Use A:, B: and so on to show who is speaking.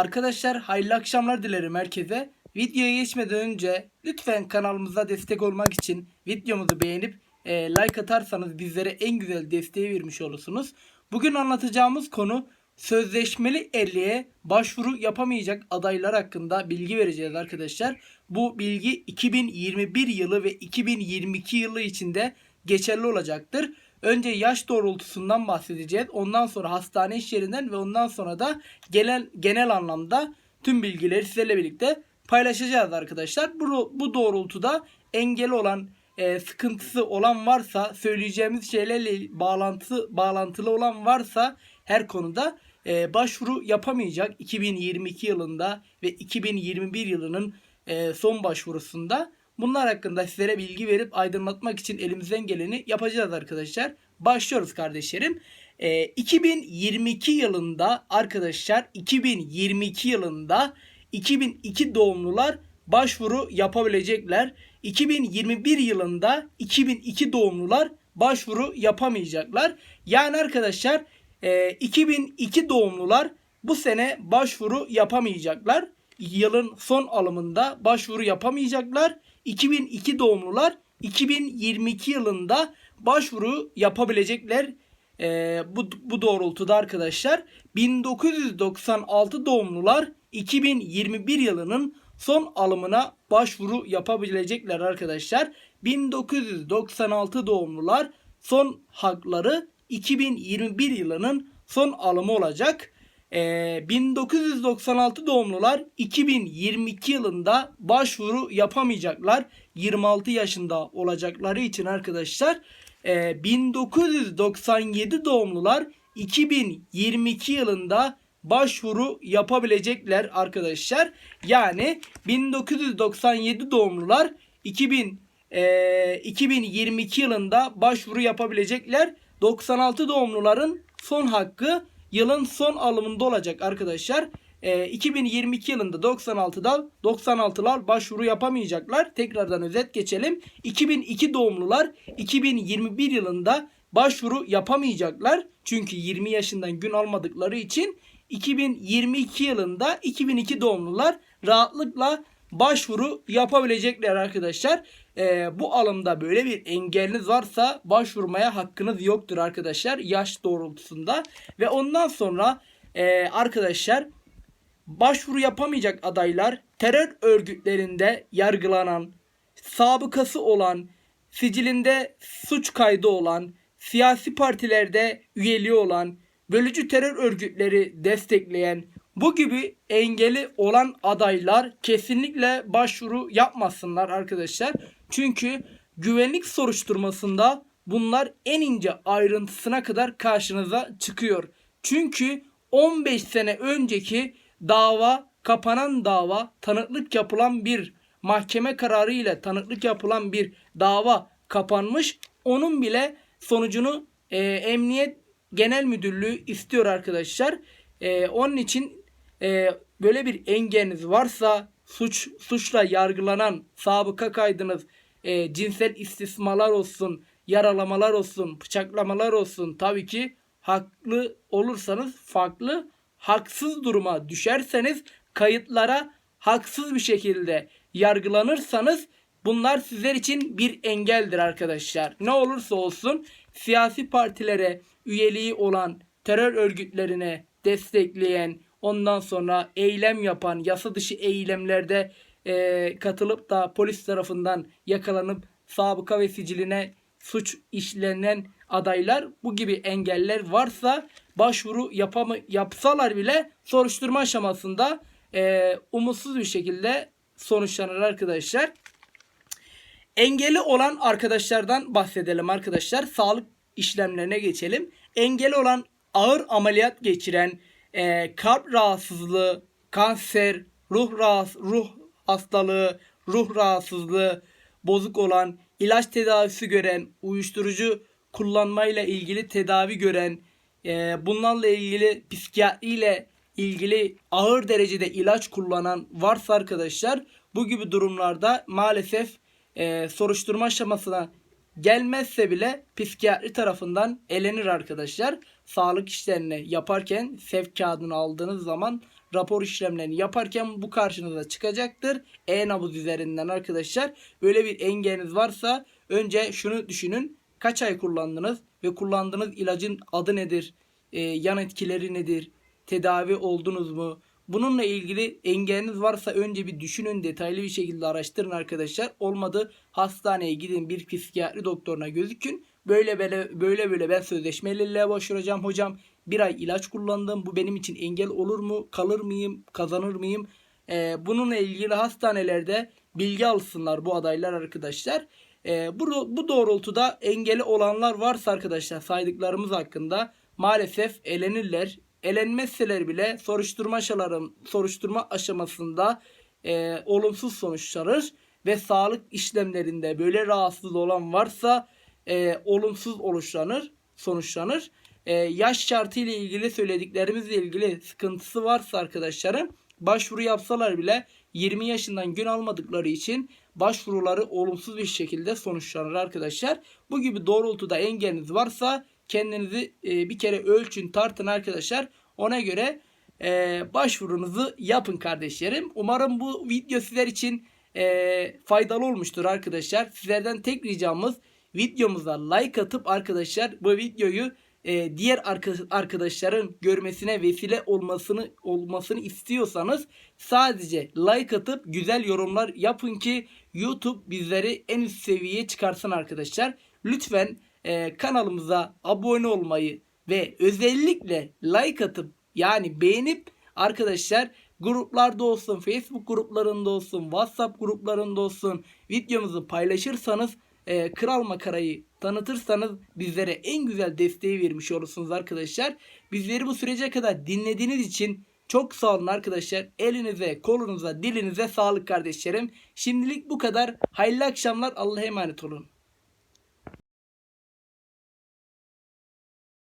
A: Arkadaşlar hayırlı akşamlar dilerim herkese. Videoya geçmeden önce lütfen kanalımıza destek olmak için videomuzu beğenip e, like atarsanız bizlere en güzel desteği vermiş olursunuz. Bugün anlatacağımız konu sözleşmeli erliğe başvuru yapamayacak adaylar hakkında bilgi vereceğiz arkadaşlar. Bu bilgi 2021 yılı ve 2022 yılı içinde geçerli olacaktır. Önce yaş doğrultusundan bahsedeceğiz. Ondan sonra hastane iş yerinden ve ondan sonra da genel genel anlamda tüm bilgileri sizlerle birlikte paylaşacağız arkadaşlar. Bu, bu doğrultuda engeli olan e, sıkıntısı olan varsa söyleyeceğimiz şeylerle bağlantı bağlantılı olan varsa her konuda e, başvuru yapamayacak 2022 yılında ve 2021 yılının e, son başvurusunda bunlar hakkında sizlere bilgi verip aydınlatmak için elimizden geleni yapacağız arkadaşlar. Başlıyoruz kardeşlerim. E, 2022 yılında arkadaşlar 2022 yılında 2002 doğumlular başvuru yapabilecekler. 2021 yılında 2002 doğumlular başvuru yapamayacaklar. Yani arkadaşlar e, 2002 doğumlular bu sene başvuru yapamayacaklar. Yılın son alımında başvuru yapamayacaklar. 2002 doğumlular 2022 yılında başvuru yapabilecekler. E, bu, bu doğrultuda arkadaşlar 1996 doğumlular 2021 yılının son alımına başvuru yapabilecekler arkadaşlar. 1996 doğumlular son hakları 2021 yılının son alımı olacak. Ee, 1996 doğumlular 2022 yılında başvuru yapamayacaklar. 26 yaşında olacakları için arkadaşlar. Ee, 1997 doğumlular 2022 yılında başvuru yapabilecekler arkadaşlar. Yani 1997 doğumlular 2000 e, 2022 yılında başvuru yapabilecekler. 96 doğumluların son hakkı yılın son alımında olacak arkadaşlar. E, 2022 yılında 96'da 96'lar başvuru yapamayacaklar. Tekrardan özet geçelim. 2002 doğumlular 2021 yılında başvuru yapamayacaklar. Çünkü 20 yaşından gün almadıkları için 2022 yılında 2002 doğumlular rahatlıkla başvuru yapabilecekler arkadaşlar. Ee, bu alımda böyle bir engeliniz varsa başvurmaya hakkınız yoktur arkadaşlar yaş doğrultusunda. Ve ondan sonra e, arkadaşlar başvuru yapamayacak adaylar terör örgütlerinde yargılanan, sabıkası olan, sicilinde suç kaydı olan, siyasi partilerde üyeliği olan, bölücü terör örgütleri destekleyen, bu gibi engeli olan adaylar kesinlikle başvuru yapmasınlar arkadaşlar. Çünkü güvenlik soruşturmasında bunlar en ince ayrıntısına kadar karşınıza çıkıyor. Çünkü 15 sene önceki dava kapanan dava tanıklık yapılan bir mahkeme kararı ile tanıklık yapılan bir dava kapanmış. Onun bile sonucunu e, emniyet genel müdürlüğü istiyor arkadaşlar. E, onun için e, böyle bir engeliniz varsa suç suçla yargılanan sabıka kaydınız e, cinsel istismalar olsun, yaralamalar olsun, bıçaklamalar olsun tabii ki haklı olursanız farklı haksız duruma düşerseniz kayıtlara haksız bir şekilde yargılanırsanız bunlar sizler için bir engeldir arkadaşlar. Ne olursa olsun siyasi partilere üyeliği olan terör örgütlerine destekleyen ondan sonra eylem yapan yasa dışı eylemlerde e, katılıp da polis tarafından yakalanıp sabıka ve siciline suç işlenen adaylar bu gibi engeller varsa başvuru yapamı, yapsalar bile soruşturma aşamasında e, umutsuz bir şekilde sonuçlanır arkadaşlar. Engeli olan arkadaşlardan bahsedelim arkadaşlar. Sağlık işlemlerine geçelim. Engeli olan ağır ameliyat geçiren, e, kalp rahatsızlığı, kanser, ruh rahatsız, ruh hastalığı, ruh rahatsızlığı bozuk olan, ilaç tedavisi gören, uyuşturucu kullanmayla ilgili tedavi gören, e, bunlarla ilgili psikiyatriyle ilgili ağır derecede ilaç kullanan varsa arkadaşlar bu gibi durumlarda maalesef e, soruşturma aşamasına gelmezse bile psikiyatri tarafından elenir arkadaşlar. Sağlık işlerini yaparken sevk kağıdını aldığınız zaman rapor işlemlerini yaparken bu karşınıza çıkacaktır. E-nabız üzerinden arkadaşlar. Böyle bir engeliniz varsa önce şunu düşünün. Kaç ay kullandınız ve kullandığınız ilacın adı nedir? Ee, yan etkileri nedir? Tedavi oldunuz mu? Bununla ilgili engeliniz varsa önce bir düşünün detaylı bir şekilde araştırın arkadaşlar. Olmadı hastaneye gidin bir psikiyatri doktoruna gözükün. Böyle böyle böyle böyle ben sözleşmeliliğe başvuracağım hocam. Bir ay ilaç kullandım. Bu benim için engel olur mu? Kalır mıyım? Kazanır mıyım? Ee, bununla ilgili hastanelerde bilgi alsınlar bu adaylar arkadaşlar. Ee, bu, bu doğrultuda engeli olanlar varsa arkadaşlar saydıklarımız hakkında maalesef elenirler. Elenmezseler bile soruşturma aşalarım, soruşturma aşamasında e, olumsuz sonuçlanır ve sağlık işlemlerinde böyle rahatsız olan varsa e, olumsuz oluşlanır, sonuçlanır. E, yaş şartı ile ilgili söylediklerimizle ilgili sıkıntısı varsa arkadaşlarım başvuru yapsalar bile 20 yaşından gün almadıkları için başvuruları olumsuz bir şekilde sonuçlanır arkadaşlar. Bu gibi doğrultuda engeliniz varsa kendinizi e, bir kere ölçün tartın arkadaşlar. Ona göre e, başvurunuzu yapın kardeşlerim. Umarım bu video sizler için e, faydalı olmuştur arkadaşlar. Sizlerden tek ricamız videomuza like atıp arkadaşlar bu videoyu e, diğer arka- arkadaşların görmesine vesile olmasını olmasını istiyorsanız sadece like atıp güzel yorumlar yapın ki YouTube bizleri en üst seviyeye çıkarsın arkadaşlar. Lütfen e, kanalımıza abone olmayı ve özellikle like atıp yani beğenip arkadaşlar gruplarda olsun, Facebook gruplarında olsun, WhatsApp gruplarında olsun videomuzu paylaşırsanız e, Kral Makara'yı tanıtırsanız bizlere en güzel desteği vermiş olursunuz arkadaşlar. Bizleri bu sürece kadar dinlediğiniz için çok sağ olun arkadaşlar. Elinize, kolunuza, dilinize sağlık kardeşlerim. Şimdilik bu kadar. Hayırlı akşamlar. Allah'a emanet olun.